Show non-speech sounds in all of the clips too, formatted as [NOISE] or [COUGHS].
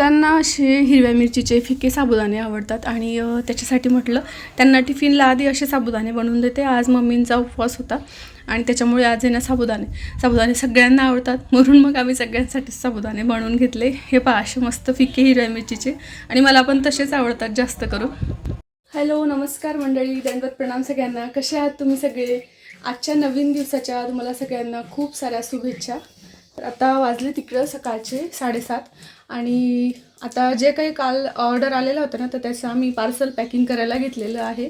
मुलांना असे हिरव्या मिरचीचे फिके साबुदाणे आवडतात आणि त्याच्यासाठी म्हटलं त्यांना टिफिनला आधी असे साबुदाणे बनवून देते. आज मम्मींचा उपवास होता आणि त्याच्यामुळे आज आहे ना साबुदाणे. साबुदाणे सगळ्यांना आवडतात. म्हणून मग आम्ही सगळ्यांसाठी साबुदाणे बनवून घेतले. हे पहा असे मस्त फिके हिरव्या मिरचीचे आणि मला पण तसेच आवडतात जास्त करून. हॅलो नमस्कार मंडळी. दंडवत प्रणाम सगळ्यांना. कसे आहात तुम्ही सगळे? आजच्या नवीन दिवसाच्या तुम्हाला सगळ्यांना खूप साऱ्या शुभेच्छा. तर आता वाजले तिकडं सकाळचे साडेसात. आणि आता जे काही काल ऑर्डर आलेलं होतं ना तर त्याचं आम्ही पार्सल पॅकिंग करायला घेतलेलं आहे.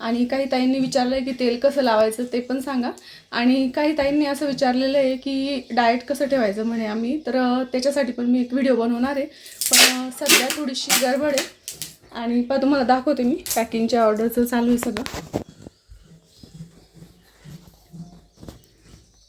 आणि काही ताईंनी विचारलं आहे की तेल कसं लावायचं ते पण सांगा. आणि काही ताईंनी असं विचारलेलं आहे की डाएट कसं ठेवायचं म्हणे आम्ही. तर त्याच्यासाठी पण मी एक व्हिडिओ बनवणार आहे. पण सध्या थोडीशी गडबड आहे. आणि पा तुम्हाला दाखवते मी पॅकिंगच्या ऑर्डरचं चालू आहे सगळं.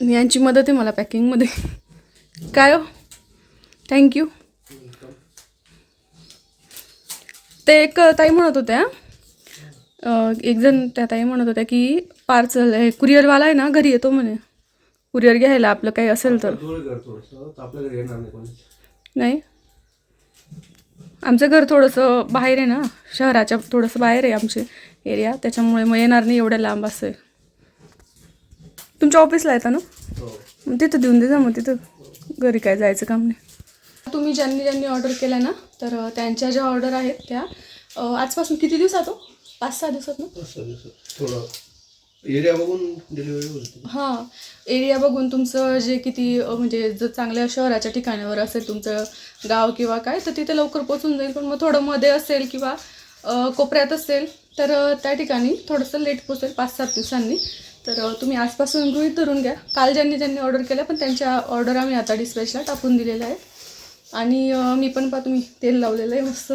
यांची मदत आहे मला पॅकिंगमध्ये. काय हो? थँक्यू ते एक ताई म्हणत होत्या एक जण त्या ताई म्हणत होत्या की पार्सल आहे कुरिअरवाला आहे ना घरी येतो म्हणे. कुरिअर घ्यायला आपलं काही असेल तर. नाही आमचं घर थोडंसं बाहेर आहे ना शहराच्या थोडंसं बाहेर आहे आमचे एरिया त्याच्यामुळे मग येणार नाही एवढ्या लांब असं आहे. तुमच्या ऑफिसला येतं ना? हो. तिथं देऊन दे जा मग तिथं. घरी काय जायचं काम नाही. तुम्ही ज्यांनी ज्यांनी ऑर्डर केलं ना तर त्यांच्या ज्या ऑर्डर आहेत त्या आजपासून किती दिवसात हो? पाच सहा दिवसात ना? एरिया बघून डिलिव्हरी होती हां. एरिया बघून तुमचं जे किती म्हणजे जर चांगल्या शहराच्या ठिकाणावर असेल तुमचं गाव किंवा काय तर तिथे लवकर पोचून जाईल. पण मग थोडं मध्ये असेल किंवा कोपऱ्यात असेल तर त्या ठिकाणी थोडंसं लेट पोचेल पाच सात दिवसांनी. तर तुम्ही आजपासून गृहित धरून घ्या. काल ज्यांनी ज्यांनी ऑर्डर केल्या पण त्यांच्या ऑर्डर आम्ही आता डिस्पॅचला टाकून दिलेल्या आहे आणि मी पण पा तुम्ही तेल लावलेलं आहे मस्त.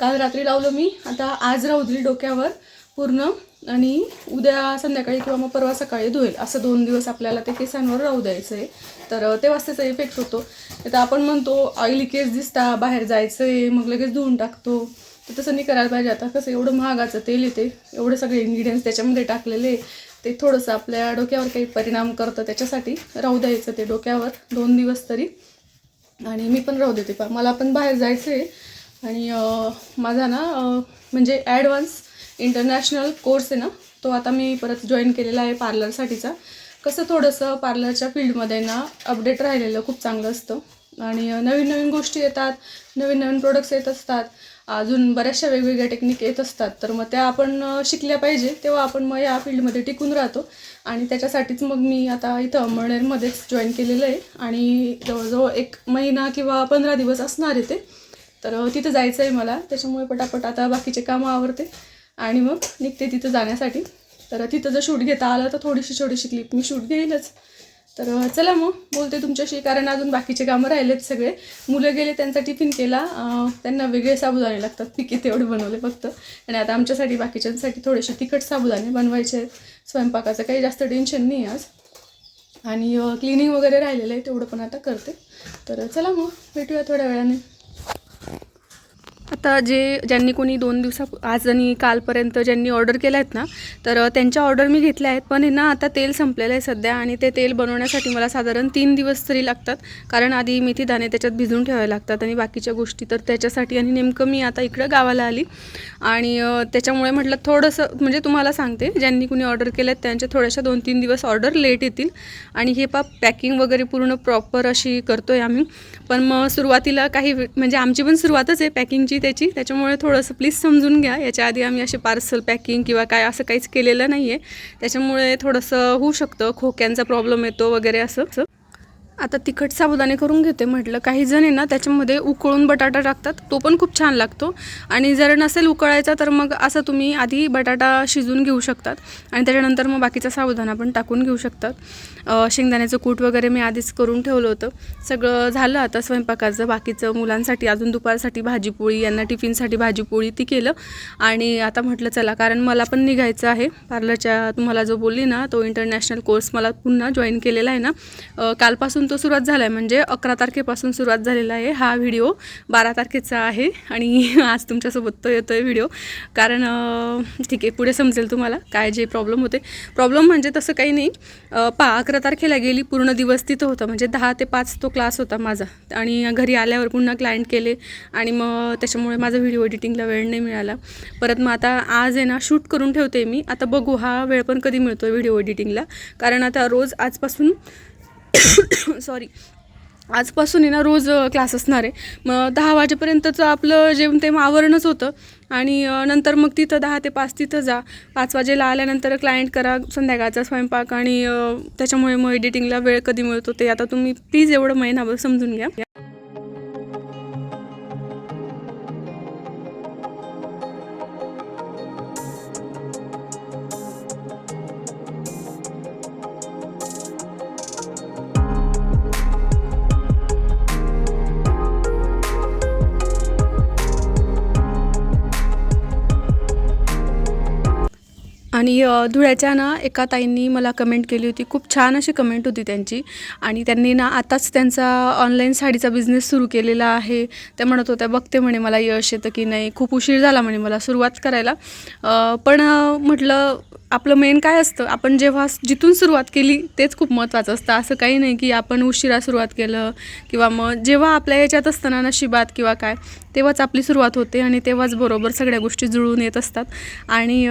काल रात्री लावलं मी. आता आज राहू दिली डोक्यावर पूर्ण. आणि उद्या संध्याकाळी किंवा मग परवा सकाळी धुईल असं दोन दिवस आपल्याला ते केसांवर राहू द्यायचं आहे तर तेव्हाच त्याचा इफेक्ट होतो. तर आपण म्हणतो ऑइली केस दिसता बाहेर जायचं आहे मग लगेच धुवून टाकतो. तर तसं नाही करायला पाहिजे. आता कसं एवढं महागाचं तेल येते. एवढे सगळे इन्ग्रिडियंट्स त्याच्यामध्ये टाकलेले. ते थोडंसं आपल्या डोक्यावर काही परिणाम करतं त्याच्यासाठी. राहू द्यायचं ते डोक्यावर दोन दिवस तरी. आणि मी पण राहू देते. पा मला पण बाहेर जायचं आहे आणि माझा ना म्हणजे ॲडव्हान्स इंटरनॅशनल कोर्स आहे ना तो आता मी परत जॉईन केलेला आहे पार्लरसाठीचा कसं थोडंसं पार्लरच्या फील्डमध्ये ना अपडेट राहिलेलं खूप चांगलं असतं. आणि नवीन नवीन गोष्टी येतात नवीन नवीन प्रोडक्ट्स येत असतात अजून बऱ्याचशा वेगवेगळ्या टेक्निक येत असतात. तर मग त्या आपण शिकल्या पाहिजे तेव्हा आपण मग या फील्डमध्ये टिकून राहतो. आणि त्याच्यासाठीच मग मी आता इथं अंमळनेरमध्येच जॉईन केलेलं आहे. आणि जवळजवळ एक महिना किंवा पंधरा दिवस असणार आहे ते. तर तिथं जायचं आहे मला. त्याच्यामुळे पटापट आता बाकीचे कामं आवरते. आणि मग निघते तिथं जाण्यासाठी. तर तिथं जर शूट घेता आलं तर थोडीशी छोटीशी क्लिप मी शूट घेईलच. तर चला मग बोलते तुमच्याशी कारण अजून बाकीचे कामं राहिलेत सगळे. मुलं गेले त्यांचा टिफिन केला. त्यांना वेगळे साबुदाणे लागतात. पिके तेवढे बनवले फक्त. आणि आता आमच्यासाठी बाकीच्यांसाठी थोडेसे तिखट साबुदाणे बनवायचे आहेत. स्वयंपाकाचं काही जास्त टेन्शन नाही आज. आणि क्लिनिंग वगैरे राहिलेलं आहे तेवढं पण आता करते. तर चला मग भेटूया थोड्या वेळाने. आता जे ज्यांनी कोणी दोन दिवसा आज आणि कालपर्यंत ज्यांनी ऑर्डर केल्या आहेत ना तर त्यांच्या ऑर्डर मी घेतल्या आहेत. पण हे ना आता तेल संपलेलं आहे सध्या आणि ते तेल बनवण्यासाठी मला साधारण तीन दिवस तरी लागतात. कारण आधी मेथी दाणे त्याच्यात भिजून ठेवायला लागतात आणि बाकीच्या गोष्टी तर त्याच्यासाठी आणि नेमकं मी आता इकडं गावाला आली. आणि त्याच्यामुळे म्हटलं थोडंसं म्हणजे तुम्हाला सांगते ज्यांनी कोणी ऑर्डर केल्या आहेत त्यांच्या थोड्याशा दोन तीन दिवस ऑर्डर लेट येतील. आणि हे पा पॅकिंग वगैरे पूर्ण प्रॉपर अशी करतो आहे आम्ही. पण मग सुरुवातीला काही वे- म्हणजे आमची पण सुरुवातच आहे पॅकिंगची. त्याची. त्याच्यामुळे थोडंसं प्लीज समजून घ्या. याच्या आधी आम्ही असे पार्सल पॅकिंग किंवा काय असं काहीच केलेलं नाही आहे त्याच्यामुळे थोडंसं होऊ शकतं. खोक्यांचा प्रॉब्लेम येतो वगैरे असं असं. आता तिखट साबुदाणे करून घेते म्हटलं. काही जण आहे ना त्याच्यामध्ये उकळून बटाटा टाकतात. तो पण खूप छान लागतो. आणि जर नसेल उकळायचा तर मग असं तुम्ही आधी बटाटा शिजून घेऊ शकतात. आणि त्याच्यानंतर मग बाकीचा साबुदाणा पण टाकून घेऊ शकतात. शेंगदाण्याचं कूट वगैरे मी आधीच करून ठेवलं होतं. सगळं झालं आता स्वयंपाकाचं. बाकीचं मुलांसाठी अजून दुपारसाठी भाजीपोळी यांना टिफिनसाठी भाजीपोळी ती केलं. आणि आता म्हटलं चला कारण मला पण निघायचं आहे. पार्लरच्या तुम्हाला जो बोलली ना तो इंटरनॅशनल कोर्स मला पुन्हा जॉईन केलेला आहे ना. कालपासून तो सुरुवात झाला आहे म्हणजे अकरा तारखेपासून सुरुवात झालेला आहे हा व्हिडिओ. बारा तारखेचा आहे आणि [LAUGHS] आज तुमच्यासोबत तो येतो आहे व्हिडिओ. कारण ठीक आहे पुढे समजेल तुम्हाला काय जे प्रॉब्लेम होते. प्रॉब्लेम म्हणजे तसं काही नाही. पा अकरा तारखेला गेली पूर्ण दिवस तिथं होता. म्हणजे दहा ते पाच तो क्लास होता माझा. आणि घरी आल्यावर पुन्हा क्लायंट केले आणि मग त्याच्यामुळे माझा व्हिडिओ एडिटिंगला वेळ नाही मिळाला. परत मग आता आज आहे ना शूट करून ठेवते मी. आता बघू हा वेळ पण कधी मिळतो व्हिडिओ एडिटिंगला. कारण आता रोज आजपासून [COUGHS] सॉरी आजपासून आहे ना रोज क्लास असणार आहे. मग दहा वाजेपर्यंतचं आपलं जेवण ते आवरणच होतं. आणि नंतर मग तिथं दहा ते पाच तिथं जा. पाच वाजेला आल्यानंतर क्लायंट करा संध्याकाळचा स्वयंपाक आणि त्याच्यामुळे मग एडिटिंगला वेळ कधी मिळतो ते आता तुम्ही प्लीज एवढं महिनाभर समजून घ्या. आणि धुळ्याच्या ना एका ताईंनी मला कमेंट केली होती. खूप छान अशी कमेंट होती त्यांची. आणि त्यांनी ना आताच त्यांचा ऑनलाईन साडीचा बिझनेस सुरू केलेला आहे. त्या म्हणत होत्या बघते म्हणे मला यश येतं की नाही. खूप उशीर झाला म्हणे मला सुरुवात करायला. पण म्हटलं आपलं मेन काय असतं? आपण जेव्हा जिथून सुरुवात केली तेच खूप महत्त्वाचं असतं. असं काही नाही की आपण उशिरा सुरुवात केलं किंवा मग जेव्हा आपल्या याच्यात असताना नशिबात किंवा काय तेव्हाच आपली सुरुवात होते आणि तेव्हाच बरोबर सगळ्या गोष्टी जुळून येत असतात. आणि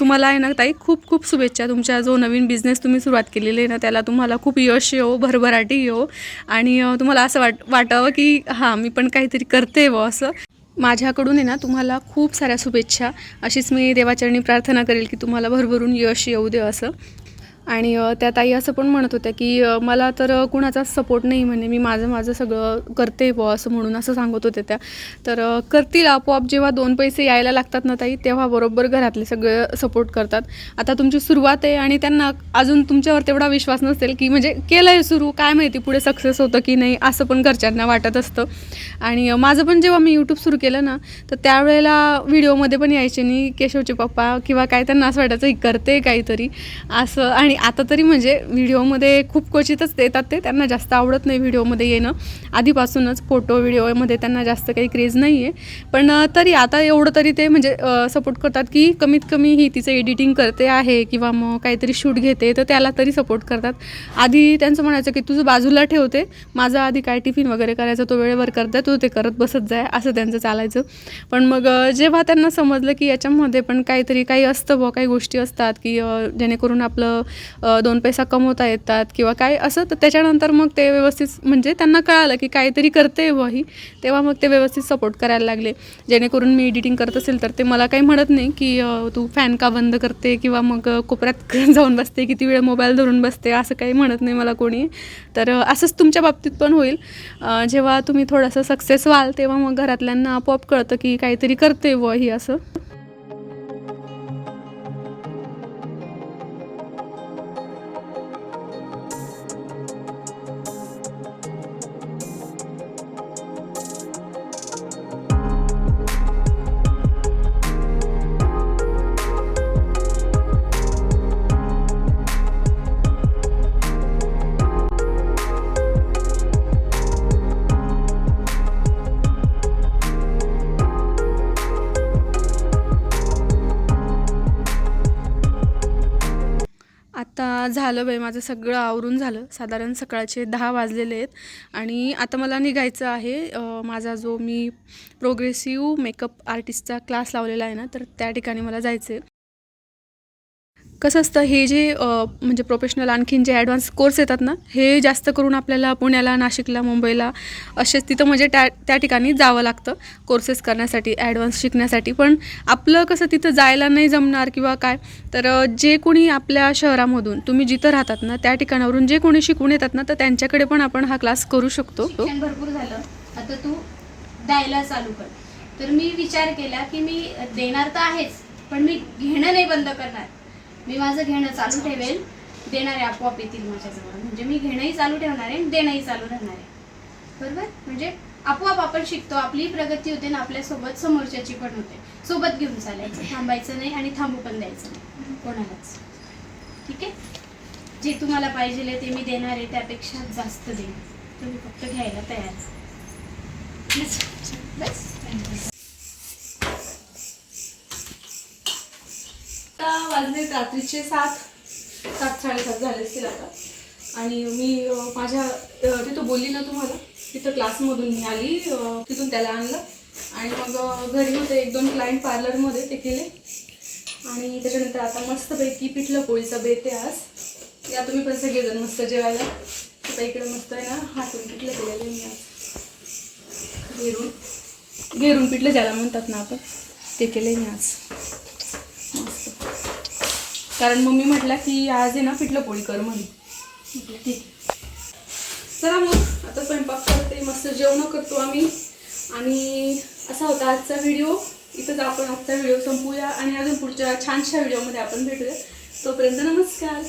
तुम्हाला आहे ना ताई खूप खूप शुभेच्छा. तुमच्या जो नवीन बिझनेस तुम्ही सुरुवात केलेली आहे ना त्याला तुम्हाला खूप यश येऊ भरभराटी येऊ आणि तुम्हाला असं वाट वाटावं की हां मी पण काहीतरी करते व असं. माझ्याकडून आहे ना तुम्हाला खूप साऱ्या शुभेच्छा. अशीच मी देवाचरणी प्रार्थना करेल की तुम्हाला भरभरून यश येऊ दे असं. आणि त्या ताई असं पण म्हणत होत्या की मला तर कुणाचाच सपोर्ट नाही म्हणे. मी माझं माझं सगळं करते व असं म्हणून असं सांगत होत्या त्या. तर करतील आपोआप जेव्हा दोन पैसे यायला लागतात ना ताई तेव्हा बरोबर घरातले सगळे सपोर्ट करतात. आता तुमची सुरुवात आहे आणि त्यांना अजून तुमच्यावर तेवढा विश्वास नसेल की म्हणजे केलं आहे सुरू काय माहिती पुढे सक्सेस होतं की नाही असं पण घरच्यांना वाटत असतं. आणि माझं पण जेव्हा मी यूट्यूब सुरू केलं ना तर त्यावेळेला व्हिडिओमध्ये पण यायचे नाही केशवचे पप्पा किंवा काय त्यांना असं वाटायचं करते काहीतरी. असं आणि आता तरी म्हणजे व्हिडिओमध्ये खूप क्वचितच देतात ते त्यांना जास्त आवडत नाही व्हिडिओमध्ये येणं. आधीपासूनच फोटो व्हिडिओमध्ये त्यांना जास्त काही क्रेज नाही आहे पण तरी आता एवढं तरी ते म्हणजे सपोर्ट करतात की कमीत कमी ही तिचं एडिटिंग करते आहे किंवा मग काहीतरी शूट घेते तर त्याला तरी सपोर्ट करतात. आधी त्यांचं म्हणायचं की तुझं बाजूला ठेवते. माझा आधी काय टिफिन वगैरे करायचं तो वेळेवर करते तू ते करत बसत जाय. असं त्यांचं चालायचं. पण मग जेव्हा त्यांना समजलं की याच्यामध्ये पण काहीतरी काही असतं बुवा काही गोष्टी असतात की जेणेकरून आपलं दोन पैसा कमवता येतात किंवा काय असं तर त्याच्यानंतर मग ते व्यवस्थित म्हणजे त्यांना कळालं की काहीतरी करते व ही. तेव्हा मग ते व्यवस्थित सपोर्ट करायला लागले. जेणेकरून मी एडिटिंग करत असेल तर ते मला काही म्हणत नाही की तू फॅन का बंद करते किंवा मग कोपऱ्यात [LAUGHS] जाऊन बसते किती वेळ मोबाईल धरून बसते असं काही म्हणत नाही मला कोणी. तर असंच तुमच्या बाबतीत पण होईल. जेव्हा तुम्ही थोडंसं सक्सेस व्हाल तेव्हा मग घरातल्यांना आपोआप कळतं की काहीतरी करते व ही असं. आता झालं बाई माझं सगळं आवरून झालं. साधारण सकाळचे दहा वाजलेले आहेत. आणि आता मला निघायचं आहे माझा जो मी प्रोग्रेसिव्ह मेकअप आर्टिस्टचा क्लास लावलेला आहे ना तर त्या ठिकाणी मला जायचं आहे कसं असतं हे जे म्हणजे प्रोफेशनल आणखीन जे ॲडव्हान्स कोर्स येतात ना हे जास्त करून आपल्याला पुण्याला नाशिकला मुंबईला असेच तिथं म्हणजे त्या त्या ठिकाणी जावं लागतं कोर्सेस करण्यासाठी ॲडव्हान्स शिकण्यासाठी. पण आपलं कसं तिथं जायला नाही जमणार किंवा काय तर जे कोणी आपल्या शहरामधून तुम्ही जिथं राहतात ना त्या ठिकाणावरून जे कोणी शिकून येतात ना तर त्यांच्याकडे पण आपण हा क्लास करू शकतो. भरपूर झालं. आता तू द्यायला चालू कर. तर मी विचार केला की मी देणार तर आहेच पण मी घेणं नाही बंद करणार. मी माझं घेणं चालू ठेवेल. देणारे आपोआप येतील माझ्याजवळ. म्हणजे मी घेणंही चालू ठेवणार आहे देणंही चालू राहणार आहे. बरोबर? म्हणजे आपोआप आपण शिकतो. आपली प्रगती होते ना आपल्यासोबत समोरच्याची पण होते. सोबत घेऊन चालायचं. थांबायचं नाही आणि थांबू पण द्यायचं नाही. कोणालाच. ठीक आहे? जे तुम्हाला पाहिजे ते मी देणार आहे. त्यापेक्षा जास्त देईन. तुम्ही फक्त घ्यायला तयार. बस. बस आता वाजले रात्रीचे सात सात साडेसात झाले असतील आता. आणि मी माझ्या तिथं बोलली ना तुम्हाला तिथं क्लासमधून मी आली तिथून त्याला आणलं. आणि मग घरी होते एक दोन क्लायंट पार्लरमध्ये ते केले. आणि त्याच्यानंतर आता मस्तपैकी पिठलं पोळीचा बेत आहे आज. या तुम्ही पण सगळेजण मस्त जेवायला. आता इकडे मस्त आहे ना हातून पिठलं केलेलं मी आज. घेरून. घेरून पिठलं ज्याला म्हणतात ना आपण ते केलं मी आज. कारण मम्मी म्हटल्या की आज आहे ना पिठलं पोळी कर म्हणून. ठीक. चला मग आता स्वयंपाक करते मस्त जेवण करतो आम्ही. आणि असा होता आजचा व्हिडिओ. इथंच आपण आजचा व्हिडिओ संपूया आणि अजून पुढच्या छानशा व्हिडिओमध्ये आपण भेटूया. तोपर्यंत नमस्कार.